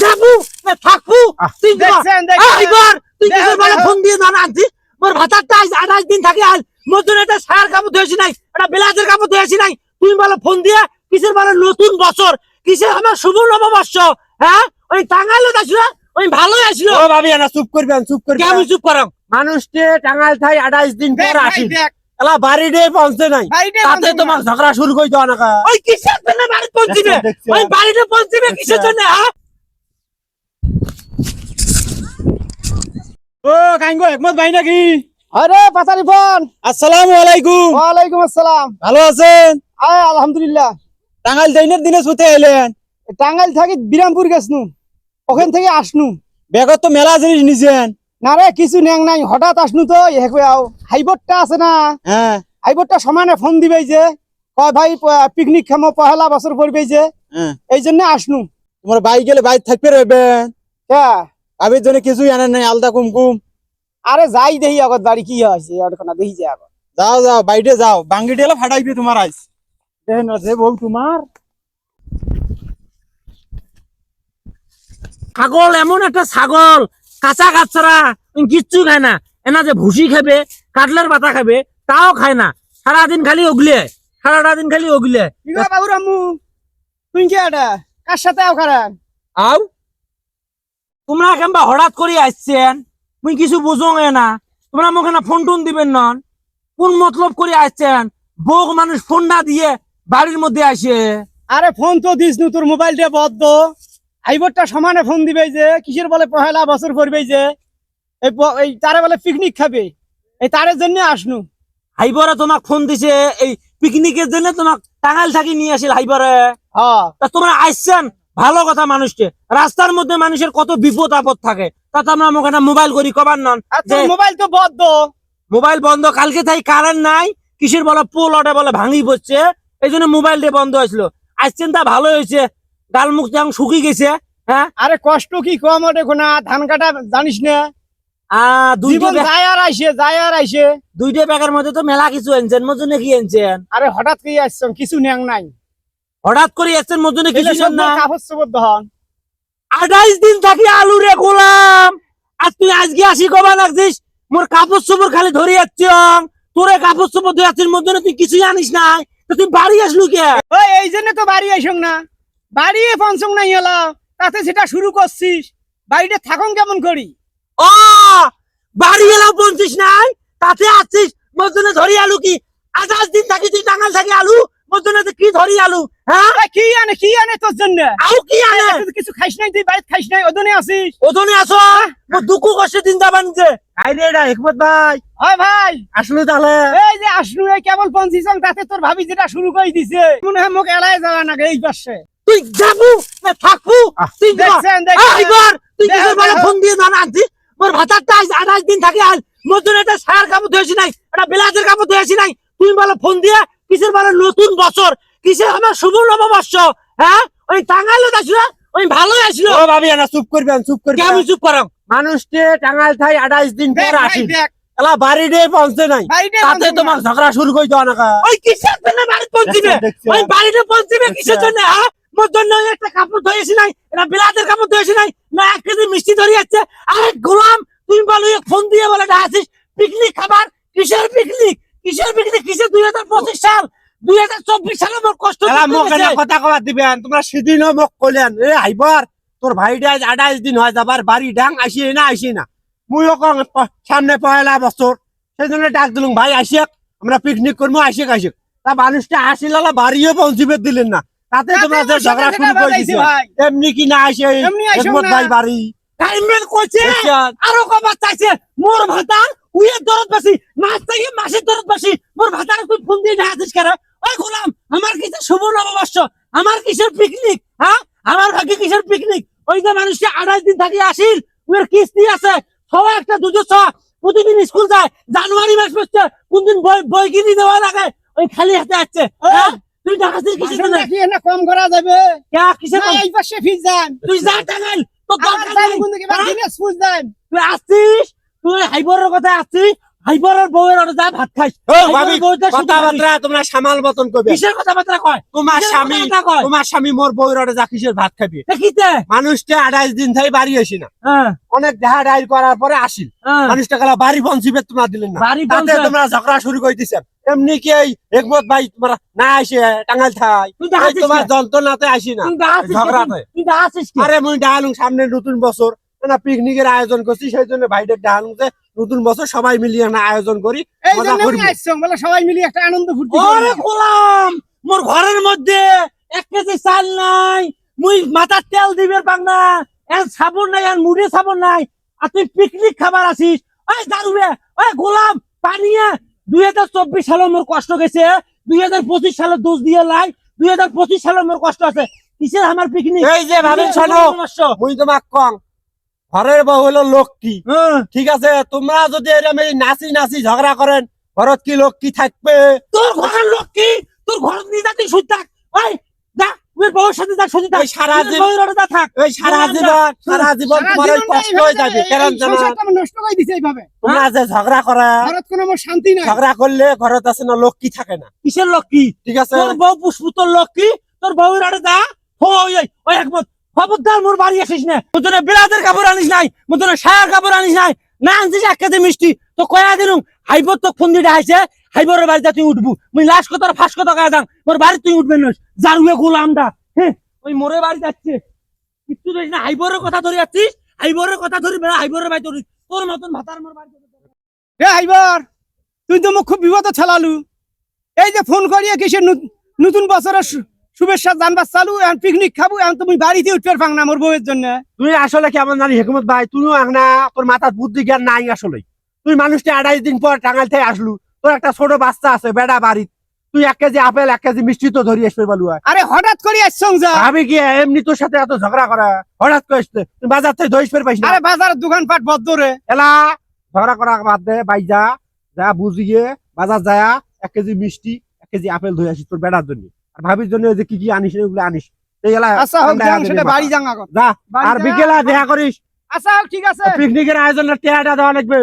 যাব না থাকব তুই দেখছেন, দেখছেন। তুই কিসের বলে ফোন দিয়ে জান আনছি। মোর ভাতারটা আজ আঠাশ দিন থাকে আজ মোর জন্য একটা সায়ার কাপড় ধুয়েছি নাই একটা বেলাজের কাপড় ধুয়েছি নাই। তুই বলে ফোন দিয়ে কিসের বলে নতুন বছর কিসের আমার শুভ নববর্ষ হ্যাঁ? ওই টাঙ্গাইলো আসলো ওই ভালো আসলো। ও ভাবি না চুপ করবেন চুপ করবেন কেমন চুপ করো মানুষকে টাঙ্গাইল থাই আঠাইশ দিন পর আসি। এলা পৌঁছে নাই। তাতে তোমার ঝগড়া শুরু করে দেওয়া নাকা? ওই কিসের জন্য বাড়ি পৌঁছিবে। ওই বাড়িতে পৌঁছিবে কিসের জন্য হ্যাঁ? ও কাইঙ্গো একমত ভাই নাকি? আরে পাতারি ফোন। আসসালামু আলাইকুম। ওয়ালাইকুম আসসালাম। ভালো আছেন? আয় আলহামদুলিল্লাহ। টাঙ্গাইল দিনের দিনে ছুটে এলেন? টাঙ্গাইল থাকি বিরামপুর গেছনু। ওখান থেকে আসনু। ব্যাগত তো মেলা জিনিস নিছেন। না রে কিছু ন্যাং নাই। হঠাৎ আসনু তো হেকু আও হাইবোর্ডটা আছে না? হ্যাঁ। হাইবোর্ডটা সমানে ফোন দিবে যে কয় ভাই পিকনিক খামো পহেলা বছর পড়বে যে। হ্যাঁ। এই জন্য আসনু। তোমার বাইক গেলে বাইক থাকবে রইবেন হ্যাঁ। ভাবির জন্য কিছুই আনেন নাই আলদা কুমকুম। আরে যাই দেখি আগত বাড়ি কি হয়েছে ওখানে দেখি যে আগত। যাও যাও বাইরে যাও বাঙ্গি ডেলা ফাটাইবে তোমার আইস দেখেন আছে বউ তোমার। ছাগল এমন একটা ছাগল কাঁচা কাচ্চারা কিচ্ছু খায় না। এনা যে ভুসি খাবে কাটলার পাতা খাবে তাও খায় না। সারাদিন খালি ওগলে সারাটা দিন খালি ওগলে। তুই কি এটা? কার সাথে আও খারাপ? আও? তোমরা কেমবা হঠাৎ করে আসছেন? মুই কিছু বুঝো না। তোমরা মোক না ফোন টোন দিবেন নন। কোন মতলব করে আসছেন? বউক মানুষ ফোন না দিয়ে বাড়ির মধ্যে আসে। আরে ফোন তো দিস নু তোর মোবাইলটা বদ্ধ। হাইবোর্ডটা সমানে ফোন দিবে যে কিসের বলে পহেলা বছর করবে যে? এই তারে বলে পিকনিক খাবে। এই তারের জন্য আসনু। হাইবরে তোমাক ফোন দিছে এই পিকনিকের জন্য তোমাক টাঙ্গাইল থাকি নিয়ে আসিল হাইবরে। হ্যাঁ। তোমরা আসছেন? ভালো কথা মানুষকে। রাস্তার মধ্যে মানুষের কত বিপদ আপদ থাকে তা তোমরা মোক একটা মোবাইল করি কবার নন। মোবাইল তো বদ্ধ মোবাইল বন্ধ কালকে তাই কারেন্ট নাই কিসের বলে পোল অটে বলে ভাঙি পড়ছে এই জন্য মোবাইলটা বন্ধ হয়েছিল। আসছেন তা ভালো হয়েছে গাল মুখ যেমন শুকিয়ে গেছে হ্যাঁ? আরে কষ্ট কি কম ওঠে না ধান কাটা জানিস না? দুইটা ব্যাগের মধ্যে তো মেলা কিছু মজনে কি আরে হঠাৎ কি আসছ কিছু ন্যাং নাই। হঠাৎ করে এসছেন মজনে কিছু না? আঠাইশ দিন থাকি আলু রে গোলাম। আর তুই আজকে আসি কবা লাগছিস? মোর কাপড় চোপড় খালি ধরে যাচ্ছ তোরে কাপড় চোপড় ধরে যাচ্ছিস মধ্যে তুই কিছুই আনিস নাই। তো তুই বাড়ি আসলু কে? এই জন্য তো বাড়ি আইসং না। বাড়ি পঞ্চং নাই এলা তাতে সেটা শুরু করছিস। বাড়িতে থাকুন কেমন করি? ও বাড়ি এলাও পৌঁছিস নাই? তাতে আসছিস। মধ্যে ধরি আলু কি? আঠাশ দিন থাকি তুই টাঙ্গাল থাকি আলু? কি ধরি আলু হ্যাঁ? কি আনে কি আনে তোর জন্য? আউ কি আনে? কিছু খাইস নাই তুই খাইস নাই ওদনে আসিস। ওজনে আসো। মোর দুঃখ কষ্টে দিন যাবান যে আইরে এটা একমত ভাই। হয় ভাই। আসলে তাহলে। এই যে আসনু এই কেবল পঞ্চিশং তাতে তোর ভাবি যেটা শুরু করে দিছে। মনে হয় মোক এলাই যাওয়া না এই পাশে। তুই যাব না থাকব তুই দেখছেন দেখছেন। তুই কিসের বলে ফোন দিয়ে জানা আনছি মোর ভাতারটা আজ আঠাশ দিন থাকে আজ। মোর জন্য একটা সায়ার কাপড় ধুয়েছি নাই বেলাজের কাপড় ধুয়েছি নাই। তুই বলে ফোন দিয়ে কিসের বলে নতুন বছর? কিসের আমার শুভ নববর্ষ? হ্যাঁ? ওই টাঙ্গাইলো আসলো ওই ভালো আসলো ও ভাবি না চুপ করবেন চুপ করবেন কেমন চুপ করো মানুষকে টাঙ্গাইল থাই আঠাইশ দিন দেখ পর আসি এলা বাড়ি ডে পৌঁছে নাই। তাতে তোমার ঝগড়া শুরু ওই কিসের জন্য বাড়ি পৌঁছিবে। ওই পৌঁছিবে কিসের জন্য হ্যাঁ? মোর জন্য ওই একটা কাপড় ধুয়েছি নাই এটা কাপড় ধুয়েছি নাই না এক কেজি মিষ্টি ধরে যাচ্ছে। আরে গোলাম তুমি বলো ফোন দিয়ে বলে আসিস পিকনিক খাবার? কিসের পিকনিক? কিসের পিকনিক কিসের দুই হাজার পঁচিশ সাল? দুই হাজার চব্বিশ সালে মোর কষ্ট এলা করতে মোক গেছে। এনে কথা কবার দিবেন তোমরা সেদিনও মোক কইলেন এ আইবার তোর ভাইটা আঠাইশ দিন হয় যাবার বাড়ি ডাং আসি না আসি না। মুইও কং সামনে পয়লা বছর সেই জন্য ডাক দিলুম ভাই আসিক আমরা পিকনিক করব আসিক আসিক তা মানুষটা আসিল বাড়িও পৌঁছিবে দিলেন না। তাতে তোমরা যে ঝগড়া শুরু করে দিছো এমনি কি না আসে। ভাই বাড়ি টাইমের কইছে? আরও কবার চাইছে মোর ভাতা উইয়ের দরদ বেশি মাস থেকে মাসের দরদ বেশি মোর ভাতার তুই ফোন দিয়ে ডাকিস কেন? ওই গোলাম আমার কিসের শুভ নববর্ষ আমার কিসের পিকনিক হ্যাঁ? আমার ভাগ্যে কিসের পিকনিক ওই যে মানুষকে আড়াই দিন থাকি আসিল উয়ের কিস্তি আছে সবাই একটা দুটো ছ প্রতিদিন স্কুল যায় জানুয়ারি মাস পড়ছে কোন দিন বই বই কিনে দেওয়া লাগে ওই খালি হাতে আসছে হ্যাঁ? তুই ডাকাতির কিসের কম করা যাবে। কিসের এই পাশে ফিস যান তুই যা টাঙ্গাইল হ্যাঁ? দিনে স্কুল যান তুই আসছিস? তুই হাইবরের কথা আসছিস? হাইবরের বউয়ের ওটা যা ভাত খাইস। ও হাইবরের ভাবি বউটা শুধু কথাবার্তা তোমরা সামাল মতন কবে কিসের কথাবার্তা কয়? তোমার স্বামী কথাবার্তা কয়? তোমার স্বামী মোর বউর ওটা যা কিসের ভাত খাবি দেখিতে মানুষটা আড়াইশ দিন থেকে বাড়ি আসি না। হ্যাঁ। অনেক দেখা ডাইল করার পরে আসিল। হ্যাঁ। মানুষটা কালা বাড়ি পঞ্চিবে তোমরা দিলেন না। বাড়ি তোমরা ঝগড়া শুরু করে দিছেন এমনি কি এই একমত ভাই তোমরা না আসে টাঙ্গাইল থাই তোমার যন্ত্রণাতে আসি না? ঝগড়াতে। আরে মুই ডাহালুং সামনে নতুন বছর না পিকনিকের আয়োজন করছি সেই জন্য ভাইদের ডাহালুং যে নতুন বছর সবাই মিলিয়ে না আয়োজন করি সবাই মিলে একটা আনন্দ ফুর্তি গোলাম মোর ঘরের মধ্যে এক কেজি চাল নাই মুই মাথার তেল দিবের পাং না এন সাবন নাই এন মুড়ে সাবন নাই আর তুই পিকনিক খাবার আসিস। ওই দারুবে ওই গোলাম পানিয়ে দুই হাজার চব্বিশ সালে মোর কষ্ট গেছে দুই হাজার পঁচিশ সালে দোষ দিয়ে লাই দুই হাজার পঁচিশ সালে মোর কষ্ট আছে। কিসের আমার পিকনিক এই যে ভাবেন শোনো মুই তোমাক কম ঘরের বউ হলো লক্ষ্মী। ঠিক আছে তোমরা যদি এরকম নাচি নাচি ঝগড়া করেন ঘরত কি লক্ষ্মী থাকবে? তোর ঘরের লোক কি তোর ঘর নিয়ে যা তুই থাক তুই বউর সাথে থাক। ওই সারা তুই জীবন বউয়ের থাক ওই সারা জীবন সারা জীবন তোমার ওই কষ্ট হয়ে যাবে এই কেন জানো সংসারটা আমার নষ্ট করে দিছে এইভাবে। তোমরা যে ঝগড়া করা ঘরত কোনো আমার শান্তি নাই। ঝগড়া করলে ঘরত আছে না লক্ষ্মী থাকে না। কিসের লোক কি ঠিক আছে? তোর বউ পুষ্পুতর লোক কি তোর বউয়ের আড়ে ওই ওই একমত। খবরদার মোর বাড়ি আসিস না। মতনে বিলাতের কাপড় আনিস নাই মতনে সায়ার কাপড় আনিস নাই। না আনছিস এক কেজি মিষ্টি। তো কয়া দিলুম হাইবর তো ফোন দিয়ে হাইছে হাইবরের বাড়িতে তুই উঠবু। মুই লাশ কত ফাঁস কত দাম মোর বাড়ি তুই উঠবে নস জারুয়ে গোলাম দা হ্যাঁ ওই মোরে বাড়ি যাচ্ছে। কিচ্ছু দেখিস না হাইবরের কথা ধরে যাচ্ছিস? হাইবরের কথা ধরি বেড়া হাইবরের বাড়ি ধরিস। তোর মতন ভাতার মোর বাড়ি এ হাইবার তুই তো মোক খুব বিপদ ছালালু। এই যে ফোন করিয়ে কিসের নু- নতুন বছরের শুভেচ্ছা জানবার চালু এখন পিকনিক খাব এখন তুমি বাড়িতে উঠতে পাং না মোর বউয়ের জন্য। তুই আসলে কেমন জানি হেকমত ভাই? তুইও না তোর মাথার বুদ্ধি জ্ঞান নাই আসলে তুই মানুষটা আড়াই দিন পর টাঙ্গাইল থেকে আসলু। তোর একটা ছোট বাচ্চা আছে বেড়া বাড়িত তুই এক কেজি আপেল এক কেজি মিষ্টি তো ধরি আসবে বলু আরে হঠাৎ করে আসছং যা। ভাবি কি এমনি তোর সাথে এত ঝগড়া করা? হঠাৎ করে আসতে। তুই বাজার থেকে ধরিস ফের পাইস না? আরে বাজারের দোকানপাট বদ্ধ রে। এলা ঝগড়া করা বাদ দে বাই যা। যা বুঝিয়ে বাজার যায় এক কেজি মিষ্টি এক কেজি আপেল ধরে আসিস তোর বেড়ার জন্য। আর ভাবির জন্য যে কি কি আনিস ওগুলো আনিস। এই আচ্ছা হোক যাং দিনে সেটা বাড়ি যা বাড়ি আর বিকেলা দেখা করিস। আচ্ছা ঠিক আছে। পিকনিকের আয়োজনের টেয়াটা দেওয়া লাগবে।